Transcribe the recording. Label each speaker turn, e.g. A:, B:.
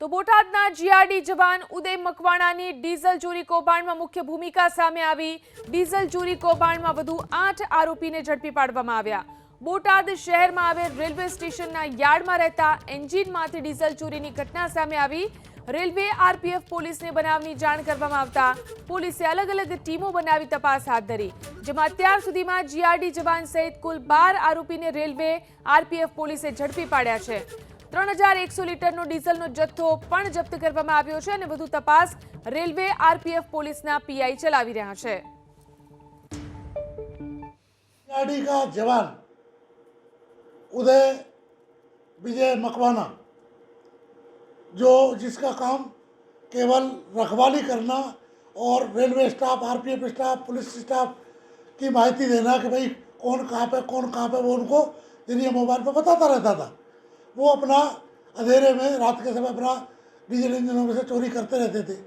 A: તો બોટાદના જીઆરડી જવાન ઉદય મકવાણાની ડીઝલ ચોરી કૌભાંડમાં મુખ્ય ભૂમિકા સામે આવી. ડીઝલ ચોરી કૌભાંડમાં વધુ આઠ આરોપીને ઝડપી પાડવામાં આવ્યા. બોટાદ શહેરમાં આવેલ રેલવે સ્ટેશનના યાર્ડમાં રહેતા એન્જિનમાંથી ડીઝલ ચોરીની ઘટના સામે આવી. રેલવે, આરપીએફ, પોલીસને બનાવની જાણ કરવામાં આવતા પોલીસે અલગ અલગ ટીમો બનાવી તપાસ હાથ ધરી. જેમાં અત્યાર સુધીમાં જીઆરડી જવાન સહિત કુલ બાર આરોપીને રેલવે, આરપીએફ, પોલીસે ઝડપી પાડ્યા છે. ત્રણ હજાર એકસો લીટરનો ડીઝલનો જથ્થો પણ જપ્ત કરવામાં આવ્યો છે અને વધુ તપાસ રેલવે આરપીએફ પોલીસના પીઆઈ ચલાવી રહ્યા છે
B: गाड़ी का जवान उदय विजय मकवाना जो जिसका काम केवल रखवाली करना और railway staff RPF staff police staff की माहिती देना कि भाई कौन कहाँ पे कौन कहाँ पे वो उनको दिन ये मोबाइल पे बताता रहता था वो अपना अंधेरे में रात के समय अपना डीजल इंजनों में से चोरी करते रहते थे